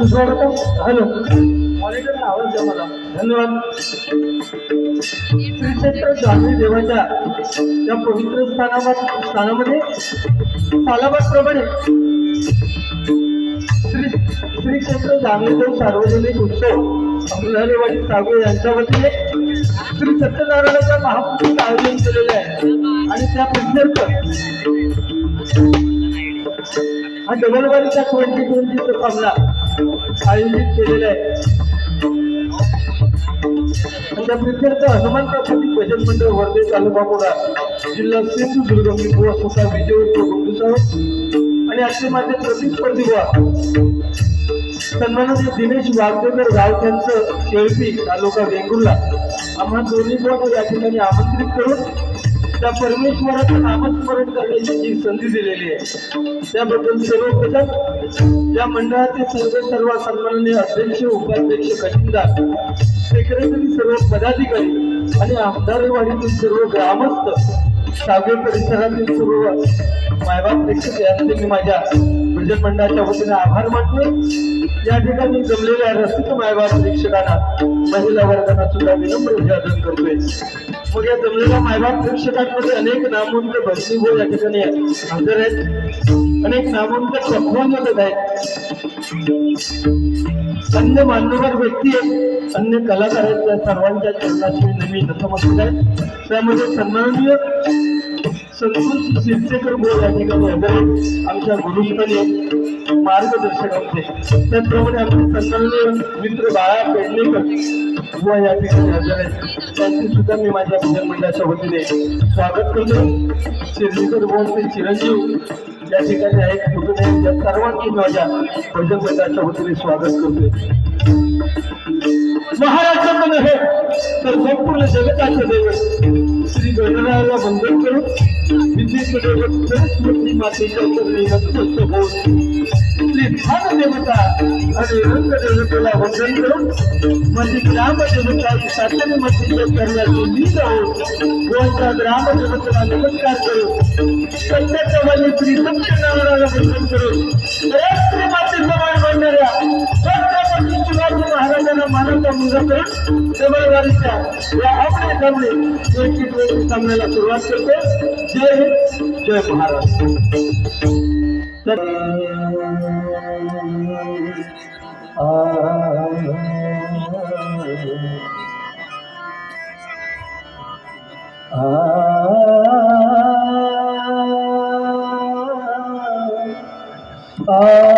स्वागतम hello monitor आवाज द्या मला धन्यवाद श्री क्षेत्र जान्हवी देवाच्या या पवित्र स्थानावर स्थानामध्ये सालाबादप्रमाणे श्री श्री क्षेत्र जान्हवीदेव सार्वजनिक उत्सव अमृतालेवाडी सागवे यांच्या वतीने श्री सत्यनारायणाच्या महापूजेचं आयोजन केलेलं आहे आणि त्या प्रत्यर्थ हा डबलवारीचा ट्वेंटी ट्वेंटीचा सामना. आयोजित केलेलं आहे. आणि त्या प्रित्यर्थ हनुमान प्राकृतिक भजन मंडळ वर्धे तालुका कोडा जिल्हा सिंधुदुर्ग मी बुवा स्वतः विजय गुंडूसह आणि असे माझे प्रतिस्पर्धी बुवा सन्माननीय दिनेश वागदेकर गाव त्यांचं शेळपी तालुका वेंगुर्ला. आम्हा दोन्ही बुवा या ठिकाणी आमंत्रित करून त्या परमेश्वराचं नामस्मरण करण्याची जी संधी दिलेली आहे त्याबद्दल सर्वप्रथम या मंडळाचे सर्व सर्व सन्माननीय अध्यक्ष उपाध्यक्ष खजिनदार सेक्रेटरी सर्व पदाधिकारी आणि आमदारवाडीतील सर्व ग्रामस्थ सागवे परिसरातील सर्व मायबाप प्रेक्षक यांचे मी माझ्या भजन मंडळाच्या वतीने आभार मानतो. या ठिकाणी जमलेल्या रसिक मायबाप प्रेक्षकांना महिला वर्गांना सुद्धा विनम्र अभिवादन करतोय. मग या जमलेल्या मायबाप प्रेक्षकांमध्ये अनेक नामवंत भरतीभो या ठिकाणी हजर आहेत. अनेक नामवंत पक्वांमध्ये आहेत. अन्य मान्यवर व्यक्ती आहेत. अन्य कलाकार आहेत. त्या सर्वांच्या चरणाशी नेहमी नतमस्तक आहेत. त्यामध्ये सन्माननीय संतोष बोल या ठिकाणी आमच्या गुरुस्थानी मार्गदर्शक होते त्याचप्रमाणे आमचे सन्माननीय मित्र बाळा पेडणेकर बुवा या ठिकाणी हजर आहेत. त्यांचे सुद्धा मी माझ्या भजन मंडळाच्या वतीने स्वागत करतो. शिर्डीकर बोलचे चिरंजीव या ठिकाणी आहेत. कुठून या सर्वांची माझ्या भजन मंडळाच्या वतीने स्वागत करतोय. महाराष्ट्राचं नव्हे तर संपूर्ण जगताचं दैवत. श्री गणरायाला वंदन करून विद्येचं दैवत मातेच्या चरणी नतमस्तक होऊन श्री भाग देवता आणि रंग देवतेला वंदन करून म्हणजे ग्राम देवता सातन मातेच्या चरणाची मी जाऊन गोंच्या ग्रामदेवतेला नमस्कार करून सत्याच्या वाली श्री सत्यनारायणाला वंदन करून श्री मातेचं मान मांडणाऱ्या मानवता मुलगा करून सबळवारीच्या या आपल्याकडे एक टी सामन्याला सुरुवात करतो जय हिंद जय महाराष्ट्र. Ah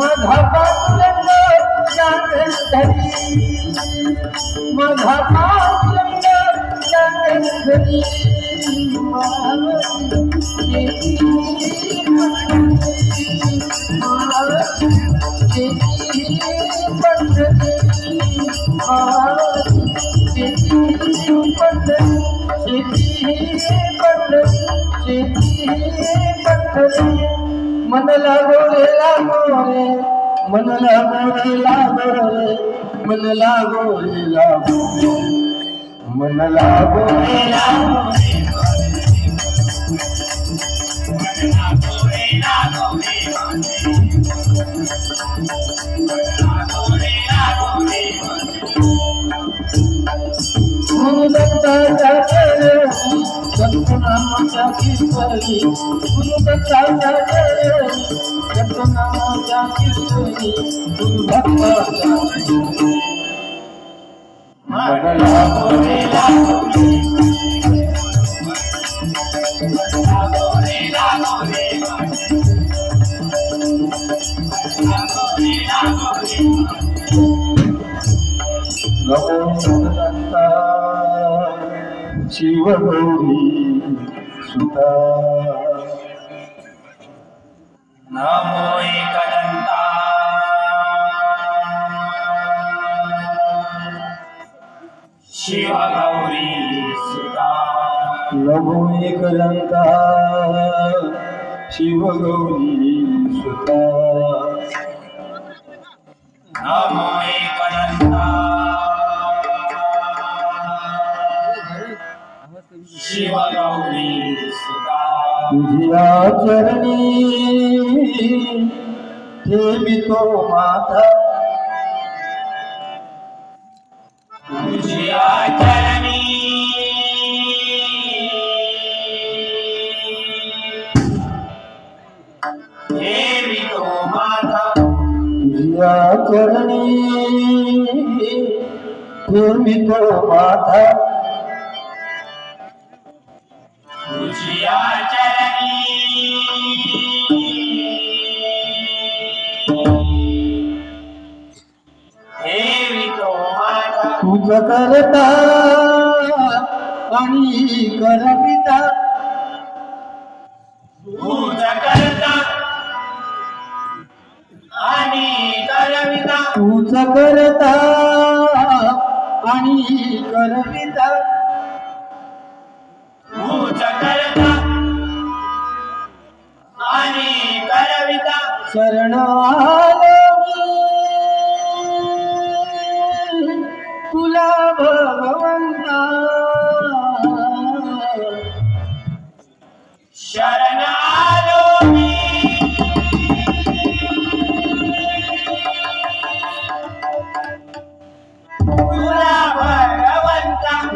माझा पातुरंग जाण धरी माझा पातुरंग जाण धरी मन लागो मनला गोरेला गोरे रे मन गोरे रे लागो रे मन लागो रे लागो मन लागो रे लागो गुरु दत्ताच्या चरणी सद्गुणामाच्या कीर्तनी गुरु दत्ताच्या चरणी सद्गुणामाच्या कीर्तनी गुरु भक्ताच्या चरणी. मन लागो रे लागो नमो दत्ता शिवगौरी सुता नमो एकदन्ता शिवगौरी सुता नमो एकदंता शिवगौरी सुता नमो एकदन्ता तुझ्या चरणी ठेवितो माता. तुझ्या चरणी। ठेवितो माता। तुझ्या चरणी ठेवितो माता. आणि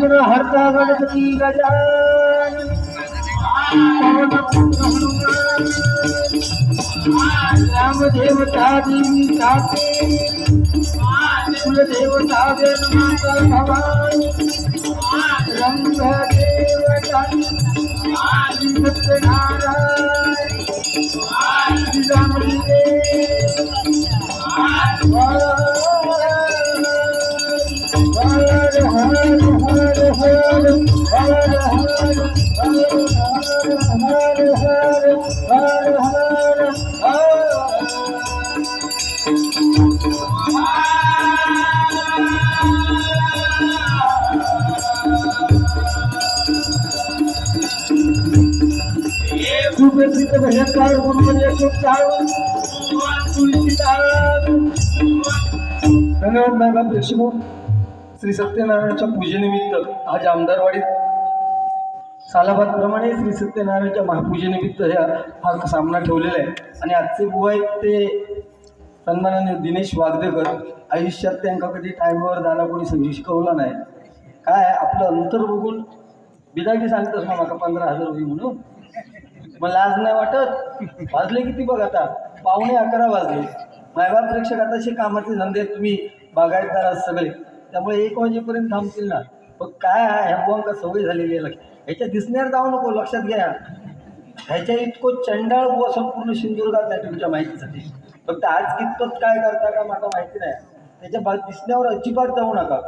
विघ्न हरता गणपती गजान। रामदेवता देवी ठाके कुलदेवता वेदमाता भवानी। रंगदेवता श्री धन्यवाद मॅडम देशमुख श्री सत्यनारायणच्या पूजेनिमित्त आज आमदारवाडीत सालाबादप्रमाणे श्री सत्यनारायणच्या महापूजेनिमित्त ह्या हा सामना ठेवलेला आहे. आणि आजचे बुवा आहेत ते सन्मानाने दिनेश वागदेकर आयुष्यात त्यांना कधी टाईमवर जाणं कोणी संधी शिकवला नाही. काय आपलं अंतर बघून बिदागी सांगतस ना माका पंधरा हजार रुपये म्हणून. मग लाज नाही वाटत. वाजले किती बघ आता? पावणे अकरा वाजले. मायबाप प्रेक्षक आताचे कामाचे धंदे तुम्ही बागायतदार आहात सगळे. त्यामुळे एक वाजेपर्यंत थांबतील ना. मग काय आहे, ह्या का सवय झालेली आहे. ह्याच्या दिसण्यावर जाऊ नको लक्षात घ्या. ह्याच्या इतकं चंडाळ असं पूर्ण सिंधुदुर्गात आहे तुमच्या माहितीसाठी. फक्त आज कितपत काय करता का मला माहिती नाही. त्याच्या बा दिसण्यावर अजिबात जाऊ नका.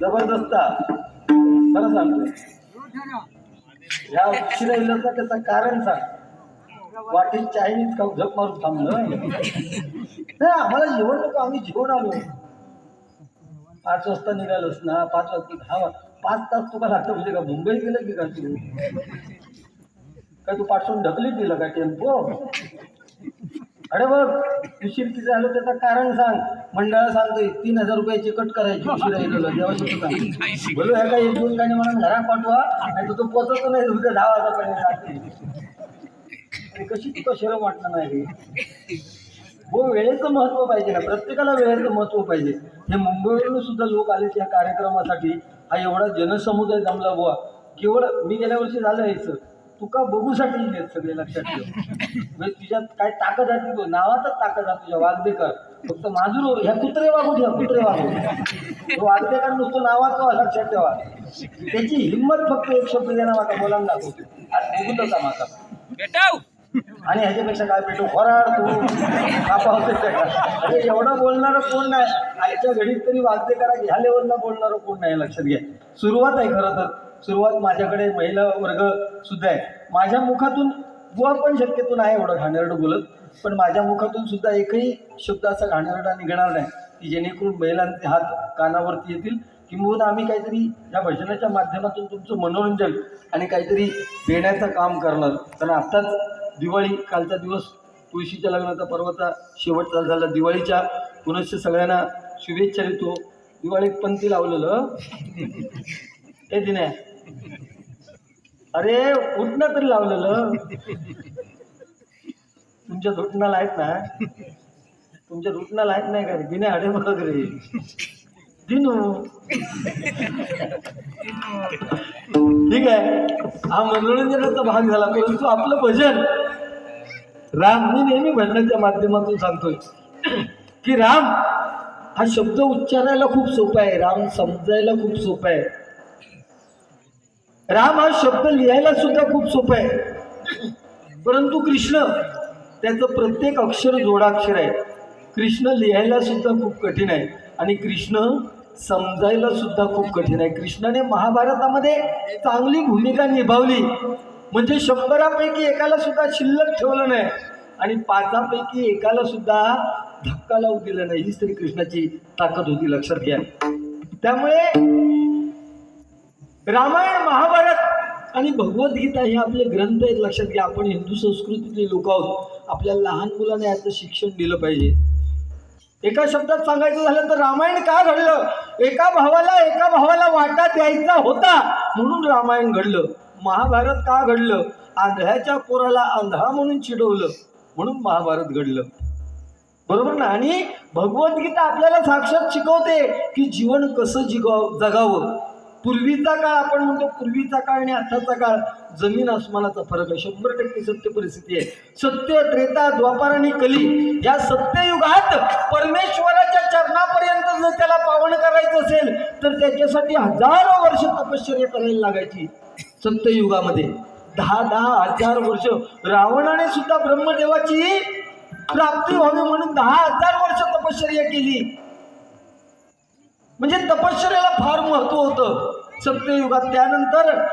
जबरदस्त. खरं सांगतोय. ह्या उशिरा येलं का त्याचं कारण सांग. वाटेल चायनीज खाऊ झक मारून थांबलं नाही आम्हाला जेवण नको आम्ही जेवण आलो. पाच वाजता निघालोस ना पाच वाजता दहा पाच तास तुका लागतं म्हणजे का मुंबई गेलं की का तू? काय तू पाठवून ढकलीत दिलं का टेम्पो? अरे बघ उशीर किती झालं त्याचं कारण सांग. मंडळाला सांगतोय तीन हजार रुपयाची कट करायची उशिरा गेलेलो जेव्हा बोलू ह्या काय एक दोन गाणी म्हणून घरात पाठवा आणि तो तो पोचतो नाही उद्या दहा वाजापर्यंत कशी तुका शरम वाटणार नाही हो वेळेचं महत्त्व पाहिजे ना प्रत्येकाला वेळेचं महत्त्व पाहिजे. हे मुंबईवरून सुद्धा लोक आले त्या कार्यक्रमासाठी. हा एवढा जनसमुदाय जमला बुवा. केवळ मी गेल्या वर्षी झालं यायचं. तुका बघूसाठी येत सगळे लक्षात ठेव. म्हणजे तुझ्यात काय ताकद आहे ती. नावातच ताकद आहे तुझ्या वागदेकर फक्त माजूर ह्या कुत्रे वागू ठेवा कुत्रे वागू. तो वागदेकर नुसतं नावाचं लक्षात ठेवा. त्याची हिंमत फक्त एक शब्द देणं माका बोलायला दाखवतो आज बघून का माका आणि ह्याच्यापेक्षा काय भेटू? होराड तू. कापा होते अरे एवढं बोलणारं कोण नाही? आजच्या घडीत तरी वाद्य करा ह्या लेवलला बोलणारं कोण नाही? लक्षात घ्या. सुरुवात आहे खरं तर. सुरुवात माझ्याकडे महिला वर्ग सुद्धा आहे. माझ्या मुखातून बुवा पण शक्यतो नाही एवढं घाणेरडं बोलत पण माझ्या मुखातून सुद्धा एकही शब्द असा घाणेरडा निघणार नाही की जेणेकरून महिलांचे हात कानावरती येतील किंबहुना आम्ही काहीतरी या भजनाच्या माध्यमातून तुमचं मनोरंजन आणि काहीतरी देण्याचं काम करणार. कारण आत्ताच दिवाळी कालचा दिवस तुळशीच्या लग्नाचा पर्वाचा शेवट चालू झाला दिवाळीच्या पुनश्च सगळ्यांना शुभेच्छा देतो. दिवाळीत पंथी लावलेलं. हे आहे अरे उठणं तरी लावलेलं. तुमच्या झुटणाला आहेत ना? तुमच्या झुटणाला आहेत नाही का रे? अडे बघ रे. दिनू. ठीक आहे. हा मनोरंजनाचा भाग झाला परंतु आपलं भजन राम मी नेहमी भजनाच्या माध्यमातून सांगतोय की राम हा शब्द उच्चारायला खूप सोपा आहे. राम समजायला खूप सोपा आहे. राम हा शब्द लिहायला सुद्धा खूप सोपा आहे. परंतु कृष्ण त्याचं प्रत्येक अक्षर जोडाक्षर आहे. कृष्ण लिहायला सुद्धा खूप कठीण आहे. आणि कृष्ण समजायला सुद्धा खूप कठीण आहे. कृष्णाने महाभारतामध्ये चांगली भूमिका निभावली. म्हणजे शंभरापैकी एकाला सुद्धा शिल्लक ठेवलं नाही. आणि पाचापैकी एकाला सुद्धा धक्का लावू दिला नाही. हीच तरी कृष्णाची ताकद होती लक्षात घ्या. त्यामुळे रामायण महाभारत आणि भगवद्गीता हे आपले ग्रंथ आहेत. लक्षात घ्या आपण हिंदू संस्कृतीतले लोक आहोत. आपल्याला लहान मुलांना याचं शिक्षण दिलं पाहिजे. एका शब्दात सांगायचं झालं तर रामायण का घडलं? एका भावाला एका भावाला वाटा द्यायचा होता म्हणून रामायण घडलं. महाभारत का घडलं? आंधळ्याच्या पोराला आंधळा म्हणून चिडवलं म्हणून महाभारत घडलं. बरोबर ना? आणि भगवद्गीता आपल्याला साक्षात शिकवते की जीवन कसं जिगाव जगावं. पूर्वीचा काळ आपण म्हणतो पूर्वीचा काळ आणि आताचा काळ जमीन आसमानाचा फरक आहे. शंभर टक्के सत्य परिस्थिती आहे. सत्य त्रेता द्वापार आणि कली या सत्ययुगात परमेश्वराच्या चरणापर्यंत जर त्याला पावन करायचं असेल तर त्याच्यासाठी हजारो वर्ष तपश्चर्या करायला लागायची. सत्ययुगामध्ये दहा दहा हजार वर्ष रावणाने सुद्धा ब्रह्मदेवाची प्राप्ती व्हावी म्हणून दहा हजार वर्ष तपश्चर्या केली. म्हणजे तपश्चर्याला फार महत्त्व होतं. सत्ययुगात त्यानंतर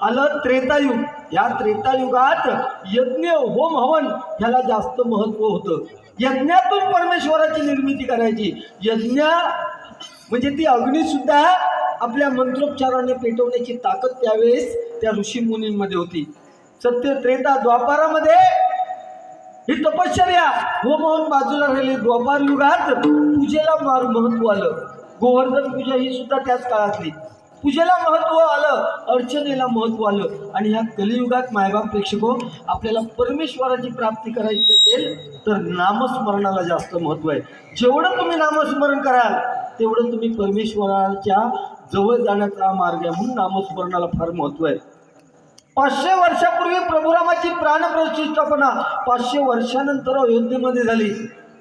आलं त्रेतायुग. या त्रेतायुगात यज्ञ होम हवन ह्याला जास्त महत्त्व होतं. यज्ञातून परमेश्वराची निर्मिती करायची. यज्ञ म्हणजे ती अग्निसुद्धा आपल्या मंत्रोच्चाराने पेटवण्याची ताकद त्यावेळेस त्या ऋषी मुनींमध्ये होती. सत्य त्रेता द्वापारामध्ये ही तपश्चर्या होम हवन बाजूला राहिली. द्वापार युगात पूजेला फार महत्त्व आलं. गोवर्धन पूजा ही सुद्धा त्याच काळातली. पूजेला महत्त्व आलं अर्चनेला महत्त्व आलं. आणि ह्या कलियुगात मायबाप प्रेक्षको आपल्याला परमेश्वराची प्राप्ती करायची असेल तर नामस्मरणाला जास्त महत्त्व आहे. जेवढं तुम्ही नामस्मरण कराल तेवढं तुम्ही परमेश्वराच्या जवळ जाण्याचा मार्ग आहे म्हणून नामस्मरणाला फार महत्त्व आहे. पाचशे वर्षापूर्वी प्रभुरामाची प्राणप्रतिष्ठापना पाचशे वर्षानंतर अयोध्येमध्ये झाली.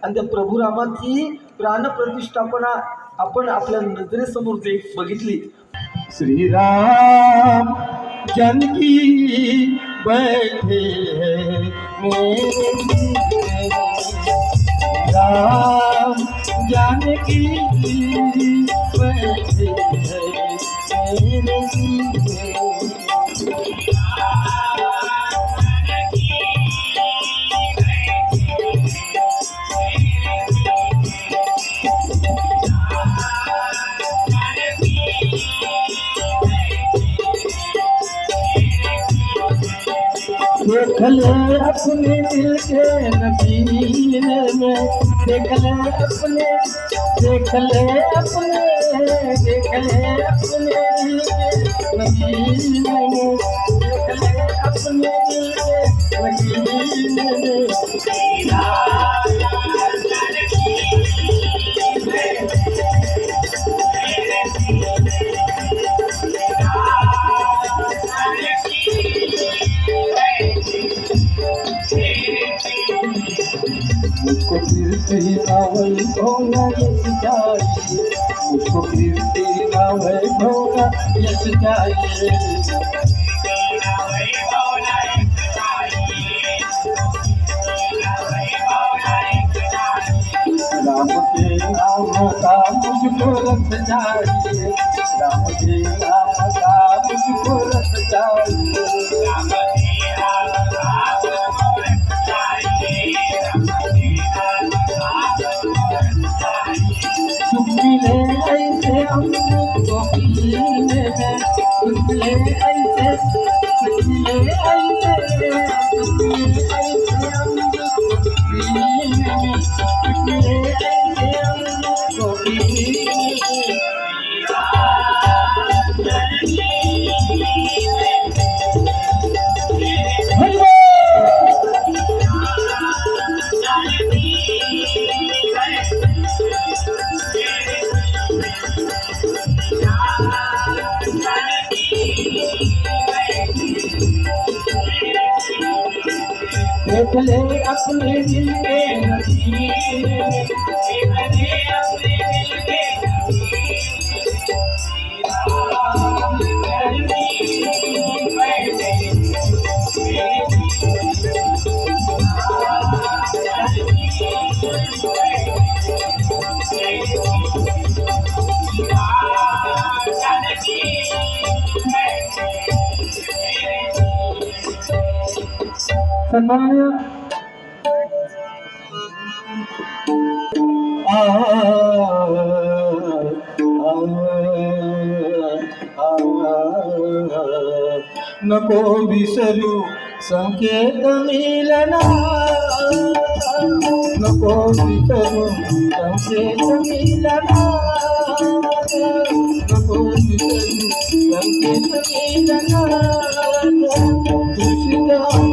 आणि त्या प्रभुरामाची प्राणप्रतिष्ठापना आपण आपल्या नजरेसमोर दे बघितली. श्रीराम जानकी बैठे राम जानकी बैठे देखले अपने दिल के नबीने में देख ले अपने देखले अपने देखले अपने दिल के नबीने मुझको फिर से नावल भोला यस चाहिए मुझको फिर से नावल भोला यस चाहिए राम के नाम का मुझको रस चाहिए राम के नाम का मुझको रस चाहिए ले अपने दिल के नसीब सन्माननीय आ, आ, आ, नको विसरू सन्माननीय नको विसरू संकेत मिलना नको विसरू संकेत मिलना नको विसरू संकेत मिलना तुझी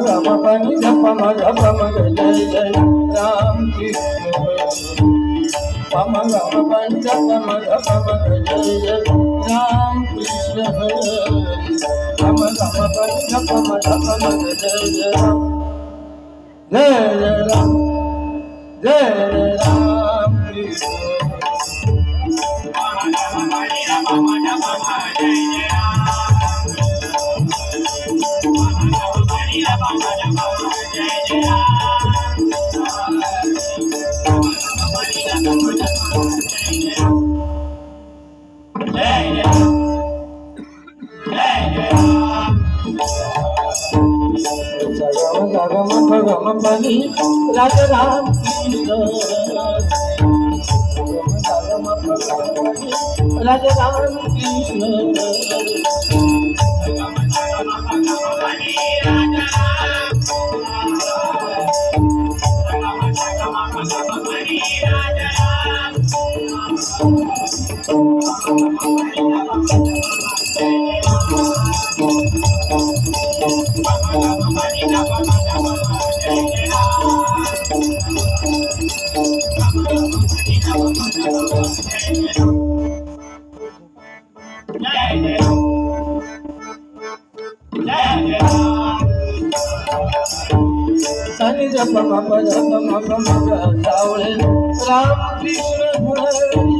पम गम पनि धप म धप म ग जय जय राम कृष्ण पम गम पनि धप म धप म ग जय जय राम कृष्ण पम गम पनि धप म धप म ग जय जय राम जय जय राम जय जय राम कृष्ण गम మగమని రగరామ రగరామ కృష్ణ राम कृष्ण गम गम पनि राज राम कृष्ण सनि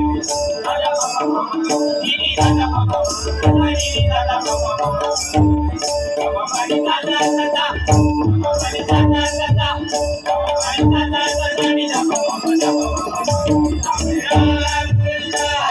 Yeah.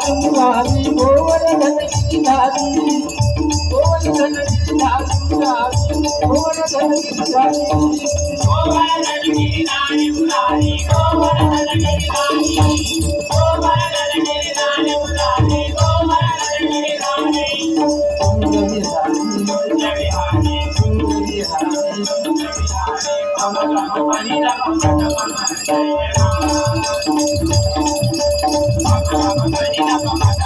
धारू माझी गोवर धनची धारू गोवर धनची धारू धारू गोवर धनची धारू गोवर धनची धारू धारू गोवर धनची धारू गोवर धनची धारू धारू गोवर धनची धारू सुंदरी हारी सुंदरी हारी सुंदरी हारी सुंदरी हारी अमर अमर मनी राम जगमन जय राम 何が?